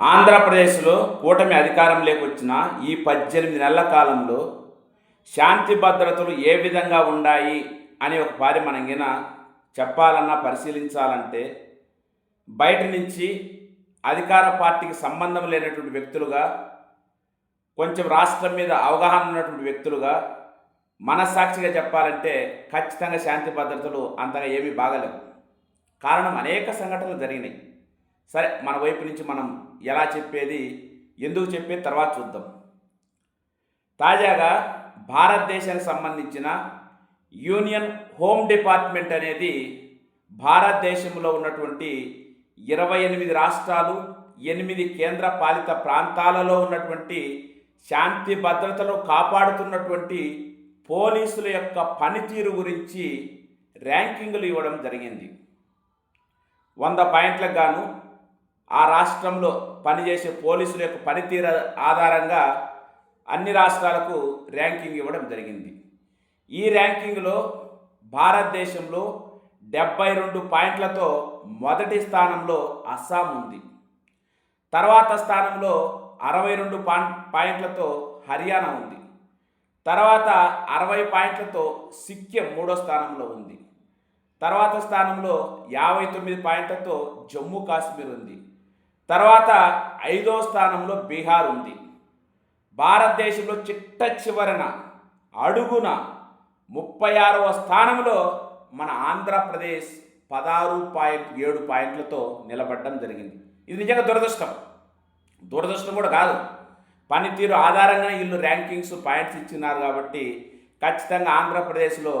ఆంధ్రప్రదేశ్లో కూటమి అధికారంలోకి వచ్చిన ఈ పద్దెనిమిది నెలల కాలంలో శాంతి భద్రతలు ఏ విధంగా ఉన్నాయి అని ఒక పారి మనం గిన చెప్పాలన్నా పరిశీలించాలంటే బయట నుంచి అధికార పార్టీకి సంబంధం లేనటువంటి వ్యక్తులుగా కొంచెం రాష్ట్రం మీద అవగాహన ఉన్నటువంటి వ్యక్తులుగా మనస్సాక్షిగా చెప్పాలంటే ఖచ్చితంగా శాంతి భద్రతలు అంతగా ఏమీ బాగలేవు. కారణం అనేక సంఘటనలు జరిగినాయి. సరే మన వైపు నుంచి మనం ఎలా చెప్పేది ఎందుకు చెప్పేది తర్వాత చూద్దాం. తాజాగా భారతదేశానికి సంబంధించిన యూనియన్ హోమ్ డిపార్ట్మెంట్ అనేది భారతదేశంలో ఉన్నటువంటి ఇరవై ఎనిమిది రాష్ట్రాలు ఎనిమిది కేంద్ర పాలిత ప్రాంతాలలో ఉన్నటువంటి శాంతి భద్రతను కాపాడుతున్నటువంటి పోలీసుల యొక్క పనితీరు గురించి ర్యాంకింగ్లు ఇవ్వడం జరిగింది. వంద పాయింట్లకు గాను ఆ రాష్ట్రంలో పనిచేసే పోలీసుల యొక్క పనితీరు ఆధారంగా అన్ని రాష్ట్రాలకు ర్యాంకింగ్ ఇవ్వడం జరిగింది. ఈ ర్యాంకింగ్లో భారతదేశంలో డెబ్బై రెండు పాయింట్లతో మొదటి స్థానంలో అస్సాం ఉంది. తర్వాత స్థానంలో అరవై రెండు పాయింట్లతో హర్యానా ఉంది. తర్వాత అరవై పాయింట్లతో సిక్కిం మూడో స్థానంలో ఉంది. తర్వాత స్థానంలో యాభై తొమ్మిది పాయింట్లతో జమ్మూ కాశ్మీర్ ఉంది. తర్వాత ఐదో స్థానంలో బీహార్ ఉంది. భారతదేశంలో చిట్ట చివరన అడుగున ముప్పై ఆరవ స్థానంలో మన ఆంధ్రప్రదేశ్ పదహారు పాయింట్ ఏడు పాయింట్లతో నిలబడడం జరిగింది. ఇది నిజంగా దురదృష్టం. దురదృష్టం కూడా కాదు. పనితీరు ఆధారంగా వీళ్ళు ర్యాంకింగ్స్ పాయింట్స్ ఇచ్చినారు కాబట్టి ఖచ్చితంగా ఆంధ్రప్రదేశ్లో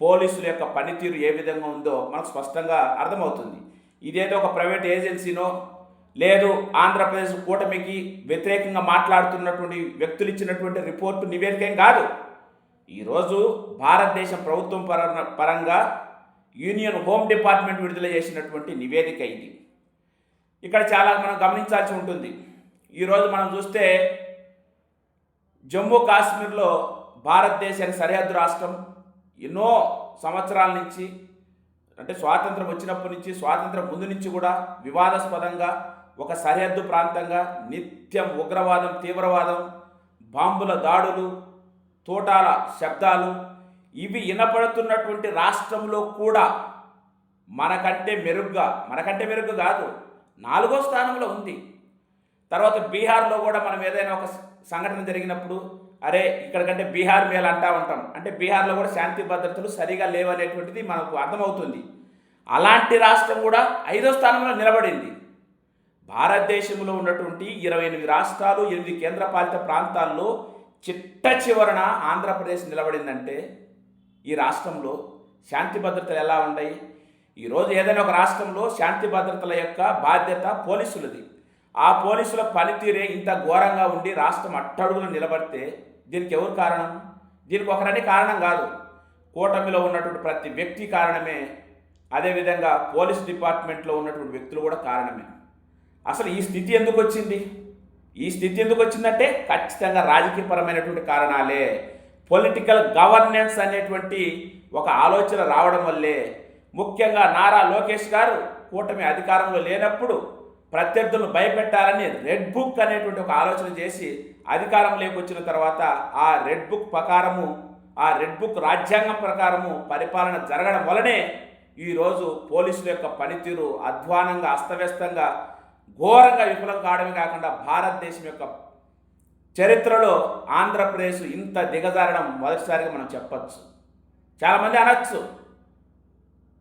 పోలీసుల యొక్క పనితీరు ఏ విధంగా ఉందో మనకు స్పష్టంగా అర్థమవుతుంది. ఇదేదో ఒక ప్రైవేట్ ఏజెన్సీనో లేదు ఆంధ్రప్రదేశ్ కూటమికి వ్యతిరేకంగా మాట్లాడుతున్నటువంటి వ్యక్తులు ఇచ్చినటువంటి రిపోర్టు నివేదిక కాదు. ఈరోజు భారతదేశం ప్రభుత్వం పర పరంగా యూనియన్ హోమ్ డిపార్ట్మెంట్ విడుదల చేసినటువంటి నివేదిక ఇది. ఇక్కడ చాలా మనం గమనించాల్సి ఉంటుంది. ఈరోజు మనం చూస్తే జమ్మూ కాశ్మీర్లో భారతదేశానికి సరిహద్దు రాష్ట్రం ఎన్నో సంవత్సరాల నుంచి అంటే స్వాతంత్రం వచ్చినప్పటి నుంచి స్వాతంత్రం ముందు నుంచి కూడా వివాదాస్పదంగా ఒక సరిహద్దు ప్రాంతంగా నిత్యం ఉగ్రవాదం తీవ్రవాదం బాంబుల దాడులు తోటాల శబ్దాలు ఇవి వినపడుతున్నటువంటి రాష్ట్రంలో కూడా మనకంటే మెరుగ్గా మనకంటే మెరుగ్గా కాదు నాలుగో స్థానంలో ఉంది. తర్వాత బీహార్లో కూడా మనం ఏదైనా ఒక సంఘటన జరిగినప్పుడు అరే ఇక్కడికంటే బీహార్ మేలు అంటా ఉంటాం. అంటే బీహార్లో కూడా శాంతి భద్రతలు సరిగా లేవనేటువంటిది మనకు అర్థమవుతుంది. అలాంటి రాష్ట్రం కూడా ఐదో స్థానంలో నిలబడింది. భారతదేశంలో ఉన్నటువంటి ఇరవై ఎనిమిది రాష్ట్రాలు ఎనిమిది కేంద్రపాలిత ప్రాంతాల్లో చిట్ట చివరన ఆంధ్రప్రదేశ్ నిలబడిందంటే ఈ రాష్ట్రంలో శాంతి భద్రతలు ఎలా ఉన్నాయి ఈరోజు ఏదైనా ఒక రాష్ట్రంలో శాంతి భద్రతల యొక్క బాధ్యత పోలీసులది. ఆ పోలీసుల పనితీరే ఇంత ఘోరంగా ఉండి రాష్ట్రం అట్టడుగులు నిలబడితే దీనికి ఎవరు కారణం? దీనికి ఒకరని కారణం కాదు. కూటమిలో ఉన్నటువంటి ప్రతి వ్యక్తి కారణమే. అదేవిధంగా పోలీస్ డిపార్ట్మెంట్లో ఉన్నటువంటి వ్యక్తులు కూడా కారణమే. అసలు ఈ స్థితి ఎందుకు వచ్చింది? ఈ స్థితి ఎందుకు వచ్చిందంటే ఖచ్చితంగా రాజకీయపరమైనటువంటి కారణాలే. పొలిటికల్ గవర్నెన్స్ అనేటువంటి ఒక ఆలోచన రావడం వల్లే. ముఖ్యంగా నారా లోకేష్ గారు కూటమి అధికారంలో లేనప్పుడు ప్రత్యర్థులను భయపెట్టాలని రెడ్ బుక్ అనేటువంటి ఒక ఆలోచన చేసి అధికారంలోకి వచ్చిన తర్వాత ఆ రెడ్ బుక్ ప్రకారము ఆ రెడ్ బుక్ రాజ్యాంగం ప్రకారము పరిపాలన జరగడం వలనే ఈరోజు పోలీసుల యొక్క పనితీరు అధ్వానంగా అస్తవ్యస్తంగా ఘోరంగా విఫలం కావడమే కాకుండా భారతదేశం యొక్క చరిత్రలో ఆంధ్రప్రదేశ్ ఇంత దిగజారడం మొదటిసారిగా మనం చెప్పచ్చు. చాలామంది అనొచ్చు.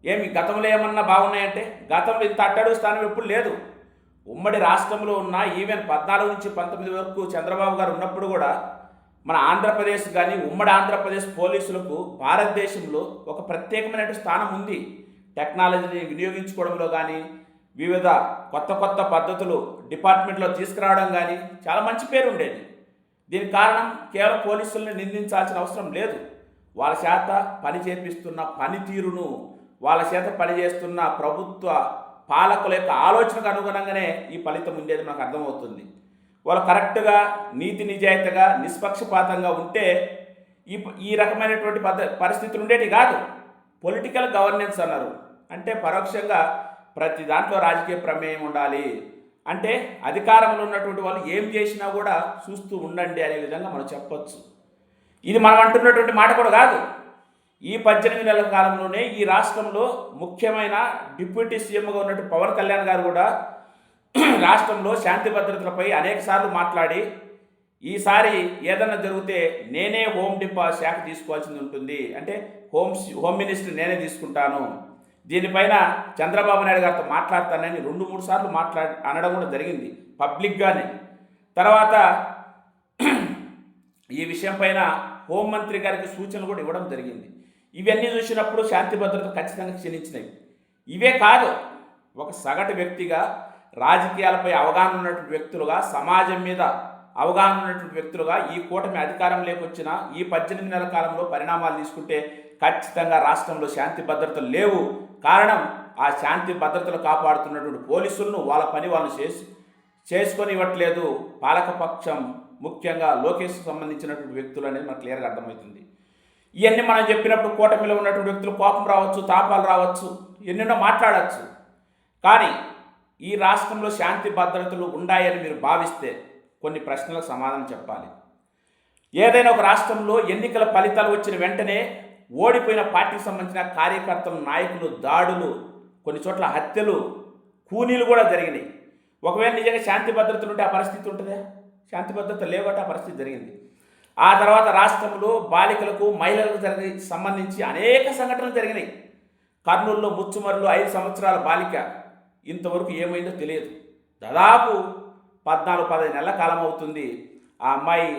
ఏమి గతంలో ఏమన్నా బాగున్నాయంటే గతంలో ఇంత అట్టడుగు స్థానం ఎప్పుడు లేదు. ఉమ్మడి రాష్ట్రంలో ఉన్న ఈవెన్ పద్నాలుగు నుంచి పంతొమ్మిది వరకు చంద్రబాబు గారు ఉన్నప్పుడు కూడా మన ఆంధ్రప్రదేశ్ కానీ ఉమ్మడి ఆంధ్రప్రదేశ్ పోలీసులకు భారతదేశంలో ఒక ప్రత్యేకమైన స్థానం ఉంది. టెక్నాలజీని వినియోగించుకోవడంలో కానీ వివిధ కొత్త కొత్త పద్ధతులు డిపార్ట్మెంట్లో తీసుకురావడం కానీ చాలా మంచి పేరు ఉండేది. దీనికి కారణం కేవలం పోలీసుల్ని నిందించాల్సిన అవసరం లేదు. వాళ్ళ చేత పని చేపిస్తున్న పనితీరును వాళ్ళ చేత పనిచేస్తున్న ప్రభుత్వ పాలకుల యొక్క ఆలోచనకు అనుగుణంగానే ఈ ఫలితం ఉండేది మనకు అర్థమవుతుంది. వాళ్ళు కరెక్ట్గా నీతి నిజాయితీగా నిష్పక్షపాతంగా ఉంటే ఈ ఈ రకమైనటువంటి పద్ధ పరిస్థితులు ఉండేవి కాదు. పొలిటికల్ గవర్నెన్స్ అన్నారు. అంటే పరోక్షంగా ప్రతి దాంట్లో రాజకీయ ప్రమేయం ఉండాలి. అంటే అధికారంలో ఉన్నటువంటి వాళ్ళు ఏం చేసినా కూడా చూస్తూ ఉండండి అనే విధంగా మనం చెప్పొచ్చు. ఇది మనం అంటున్నటువంటి మాట కూడా కాదు. ఈ పద్దెనిమిది నెలల కాలంలోనే ఈ రాష్ట్రంలో ముఖ్యమైన డిప్యూటీ సీఎంగా ఉన్నట్టు పవన్ కళ్యాణ్ గారు కూడా రాష్ట్రంలో శాంతి భద్రతలపై అనేక సార్లు మాట్లాడి ఈసారి ఏదన్నా జరిగితే నేనే హోమ్ డిపా శాఖ తీసుకోవాల్సింది ఉంటుంది. అంటే హోమ్ హోమ్ మినిస్టర్ నేనే తీసుకుంటాను. దీనిపైన చంద్రబాబు నాయుడు గారితో మాట్లాడతానని రెండు మూడు సార్లు మాట్లాడి అనడం కూడా జరిగింది పబ్లిక్గానే. తర్వాత ఈ విషయం పైన హోంమంత్రి గారికి సూచనలు కూడా ఇవ్వడం జరిగింది. ఇవన్నీ చూసినప్పుడు శాంతి భద్రత ఖచ్చితంగా క్షీణించినవి. ఇవే కాదు ఒక సగటు వ్యక్తిగా రాజకీయాలపై అవగాహన ఉన్నటువంటి వ్యక్తులుగా సమాజం మీద అవగాహన ఉన్నటువంటి వ్యక్తులుగా ఈ కూటమి అధికారం లేకొచ్చిన ఈ పద్దెనిమిది నెలల కాలంలో పరిణామాలు తీసుకుంటే ఖచ్చితంగా రాష్ట్రంలో శాంతి భద్రతలు లేవు. కారణం ఆ శాంతి భద్రతలు కాపాడుతున్నటువంటి పోలీసులను వాళ్ళ పని వాళ్ళు చేసి చేసుకొని ఇవ్వట్లేదు పాలకపక్షం ముఖ్యంగా లోకేష్ సంబంధించినటువంటి వ్యక్తులు అనేది మనకు క్లియర్గా అర్థమవుతుంది. ఇవన్నీ మనం చెప్పినప్పుడు కూటమిలో ఉన్నటువంటి వ్యక్తులు కోపం రావచ్చు తాపాలు రావచ్చు ఎన్నెన్నో మాట్లాడచ్చు. కానీ ఈ రాష్ట్రంలో శాంతి భద్రతలు ఉన్నాయని మీరు భావిస్తే కొన్ని ప్రశ్నలకు సమాధానం చెప్పాలి. ఏదైనా ఒక రాష్ట్రంలో ఎన్నికల ఫలితాలు వచ్చిన వెంటనే ఓడిపోయిన పార్టీకి సంబంధించిన కార్యకర్తలు నాయకులు దాడులు కొన్ని చోట్ల హత్యలు కూనీలు కూడా జరిగినాయి. ఒకవేళ నిజంగా శాంతి భద్రతలు ఉంటే ఆ పరిస్థితి ఉంటుందా? శాంతి భద్రత లేవట ఆ పరిస్థితి జరిగింది. ఆ తర్వాత రాష్ట్రంలో బాలికలకు మహిళలకు జరిగి సంబంధించి అనేక సంఘటనలు జరిగినాయి. కర్నూలులో ముచ్చుమరులు ఐదు సంవత్సరాల బాలిక ఇంతవరకు ఏమైందో తెలియదు. దాదాపు పద్నాలుగు పదహైదు నెలల కాలం అవుతుంది. ఆ అమ్మాయి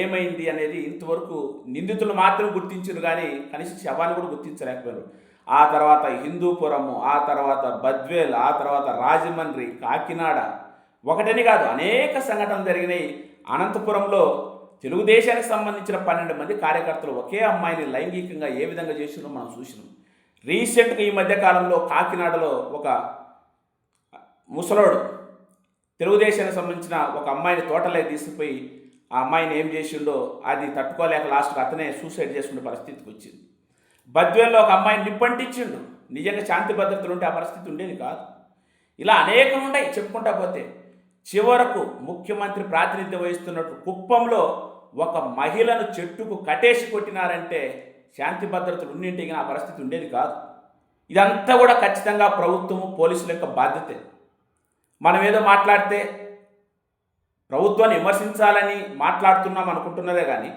ఏమైంది అనేది ఇంతవరకు నిందితులు మాత్రం గుర్తించారు కానీ కనీసం శవాన్ని కూడా గుర్తించలేకపోయారు. ఆ తర్వాత హిందూపురము ఆ తర్వాత బద్వేల్ ఆ తర్వాత రాజమండ్రి కాకినాడ ఒకటని కాదు అనేక సంఘటనలు జరిగినాయి. అనంతపురంలో తెలుగుదేశానికి సంబంధించిన పన్నెండు మంది కార్యకర్తలు ఒకే అమ్మాయిని లైంగికంగా ఏ విధంగా చేసినో మనం చూసినాం. రీసెంట్గా ఈ మధ్యకాలంలో కాకినాడలో ఒక ముసలోడు తెలుగుదేశానికి సంబంధించిన ఒక అమ్మాయిని తోటలే తీసుకుపోయి ఆ అమ్మాయిని ఏం చేసిండో అది తట్టుకోలేక లాస్ట్కి అతనే సూసైడ్ చేసుకునే పరిస్థితికి వచ్చింది. బద్వేల్లో ఒక అమ్మాయిని నిప్పంటించిండు. నిజంగా శాంతి భద్రతలు ఉంటే ఆ పరిస్థితి ఉండేది కాదు. ఇలా అనేకం ఉన్నాయి చెప్పుకుంటా పోతే. చివరకు ముఖ్యమంత్రి ప్రాతినిధ్యం వహిస్తున్నట్టు కుప్పంలో ఒక మహిళను చెట్టుకు కటేసి కొట్టినారంటే శాంతి భద్రతలు ఉన్నింటికి ఆ పరిస్థితి ఉండేది కాదు. ఇదంతా కూడా ఖచ్చితంగా ప్రభుత్వము పోలీసుల యొక్క బాధ్యతే. మనం ఏదో మాట్లాడితే ప్రభుత్వాన్ని విమర్శించాలని మాట్లాడుతున్నాం అనుకుంటున్నదే కానీ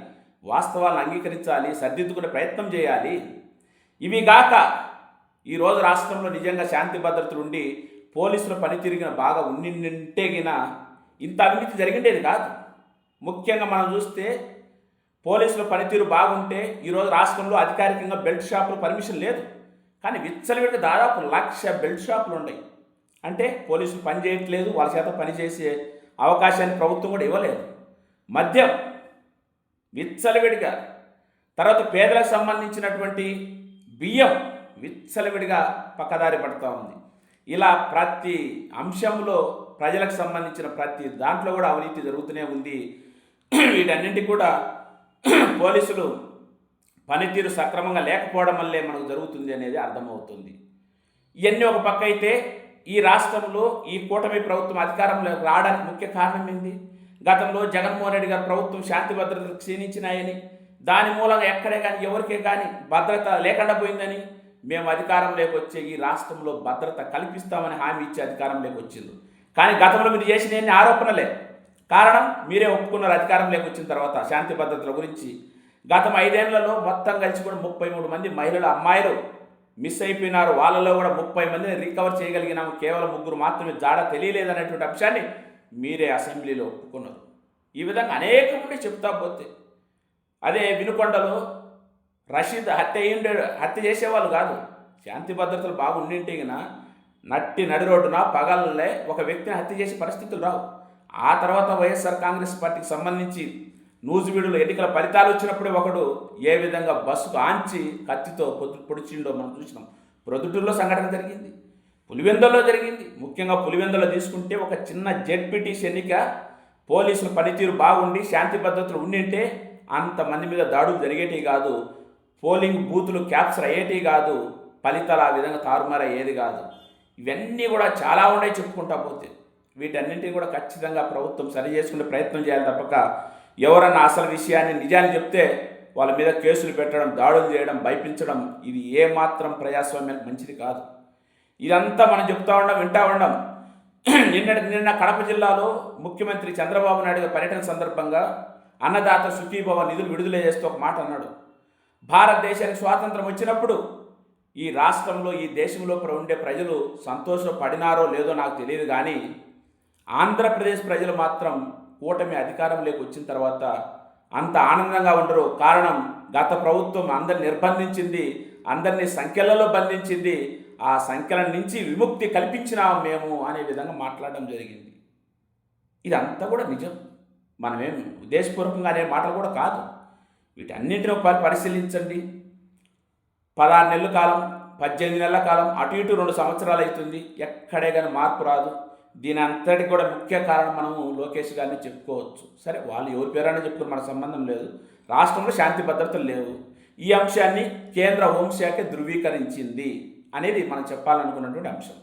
వాస్తవాలను అంగీకరించాలి సర్దిద్దుకునే ప్రయత్నం చేయాలి. ఇవి గాక ఈరోజు రాష్ట్రంలో నిజంగా శాంతి భద్రతలు ఉండి పోలీసుల పనితీరుగిన బాగా ఉన్నింటేగిన ఇంత అవినీతి జరిగిండేది కాదు. ముఖ్యంగా మనం చూస్తే పోలీసుల పనితీరు బాగుంటే ఈరోజు రాష్ట్రంలో అధికారికంగా బెల్ట్ షాపులు పర్మిషన్ లేదు. కానీ విచ్చలవిడి దాదాపు లక్ష బెల్ట్ షాపులు ఉన్నాయి అంటే పోలీసులు పని చేయట్లేదు వాళ్ళ చేత పనిచేసే అవకాశాన్ని ప్రభుత్వం కూడా ఇవ్వలేదు. మద్యం విచ్చలవిడిగా తర్వాత పేదలకు సంబంధించినటువంటి బియ్యం విచ్చలవిడిగా పక్కదారి పడుతూ ఉంది. ఇలా ప్రతి అంశంలో ప్రజలకు సంబంధించిన ప్రతి దాంట్లో కూడా అవినీతి జరుగుతూనే ఉంది. వీటన్నింటి కూడా పోలీసులు పనితీరు సక్రమంగా లేకపోవడం వల్లే మనకు జరుగుతుంది అనేది అర్థమవుతుంది. ఇవన్నీ ఒక పక్క అయితే ఈ రాష్ట్రంలో ఈ కూటమి ప్రభుత్వం అధికారంలోకి రావడానికి ముఖ్య కారణం ఏంది? గతంలో జగన్మోహన్ రెడ్డి గారి ప్రభుత్వం శాంతి భద్రతలు క్షీణించినాయని దాని మూలంగా ఎక్కడే కానీ ఎవరికే కానీ భద్రత లేకుండా పోయిందని మేము అధికారంలోకి వచ్చే ఈ రాష్ట్రంలో భద్రత కల్పిస్తామని హామీ ఇచ్చి అధికారంలోకి వచ్చింది. కానీ గతంలో మీరు చేసిన ఎన్ని ఆరోపణలే? కారణం మీరే ఒప్పుకున్నారు అధికారంలోకి వచ్చిన తర్వాత శాంతి భద్రతల గురించి. గతం ఐదేళ్ళలో మొత్తం కలిసి కూడా ముప్పై మూడు మంది మహిళలు అమ్మాయిలు మిస్ అయిపోయినారు. వాళ్ళలో కూడా ముప్పై మందిని రికవర్ చేయగలిగినాము. కేవలం ముగ్గురు మాత్రమే. జాడ తెలియలేదనేటువంటి అంశాన్ని మీరే అసెంబ్లీలో ఒప్పుకున్నారు. ఈ విధంగా అనేక మంది చెప్తా పోతే అదే వినుకొండలో రషీద్ హత్య అయ్యిండే హత్య చేసేవాళ్ళు కాదు. శాంతి భద్రతలు బాగుండింటే గిన నట్టి నడి రోడ్డున పగలలే ఒక వ్యక్తిని హత్య చేసే పరిస్థితులు రావు. ఆ తర్వాత వైఎస్ఆర్ కాంగ్రెస్ పార్టీకి సంబంధించి నూజివీడులో ఎన్నికల ఫలితాలు వచ్చినప్పుడే ఒకడు ఏ విధంగా బస్సుకు ఆంచి కత్తితో పొద్దు పొడిచిండో మనం చూసినాం. ప్రొద్దుటూరులో సంఘటన జరిగింది. పులివెందుల్లో జరిగింది. ముఖ్యంగా పులివెందులో తీసుకుంటే ఒక చిన్న జెడ్పీటీసీ ఎన్నిక పోలీసుల పనితీరు బాగుండి శాంతి భద్రతలు ఉండింటే అంతమంది మీద దాడులు జరిగేటివి కాదు. పోలింగ్ బూతులు క్యాప్చర్ అయ్యేటివి కాదు. ఫలితాలు ఆ విధంగా తారుమారు అయ్యేది కాదు. ఇవన్నీ కూడా చాలా ఉన్నాయి చెప్పుకుంటా పోతే. వీటన్నింటినీ కూడా ఖచ్చితంగా ప్రభుత్వం సరి చేసుకునే ప్రయత్నం చేయాలి తప్పక. ఎవరన్నా అసలు విషయాన్ని నిజాన్ని చెప్తే వాళ్ళ మీద కేసులు పెట్టడం దాడులు చేయడం భయపించడం ఇది ఏమాత్రం ప్రజాస్వామ్యానికి మంచిది కాదు. ఇదంతా మనం చెప్తా ఉండడం వింటా ఉండడం నిన్న నిన్న కడప జిల్లాలో ముఖ్యమంత్రి చంద్రబాబు నాయుడు పర్యటన సందర్భంగా అన్నదాత సుఖీభవ నిధులు విడుదల చేస్తూ ఒక మాట అన్నాడు. భారతదేశానికి స్వాతంత్రం వచ్చినప్పుడు ఈ రాష్ట్రంలో ఈ దేశంలో ఉండే ప్రజలు సంతోషపడినారో లేదో నాకు తెలియదు కానీ ఆంధ్రప్రదేశ్ ప్రజలు మాత్రం కూటమి అధికారంలోకి వచ్చిన తర్వాత అంత ఆనందంగా ఉండరు. కారణం గత ప్రభుత్వం అందరిని నిర్బంధించింది అందరినీ సంఖ్యలలో బంధించింది ఆ సంఖ్యల నుంచి విముక్తి కల్పించినాం మేము అనే విధంగా మాట్లాడడం జరిగింది. ఇదంతా కూడా నిజం. మనమేం ఉద్దేశపూర్వకంగా అనే మాటలు కూడా కాదు. వీటన్నింటిని పరిశీలించండి. పదహారు నెలల కాలం పద్దెనిమిది నెలల కాలం అటు ఇటు రెండు సంవత్సరాలు అవుతుంది. ఎక్కడే కానీ మార్పు రాదు. దీని అంతటి కూడా ముఖ్య కారణం మనము లోకేష్ గారిని చెప్పుకోవచ్చు. సరే వాళ్ళు ఎవరి పేరైనా చెప్పుకుని మన సంబంధం లేదు. రాష్ట్రంలో శాంతి భద్రతలు లేవు. ఈ అంశాన్ని కేంద్ర హోంశాఖ ధృవీకరించింది అనేది మనం చెప్పాలనుకున్నటువంటి అంశం.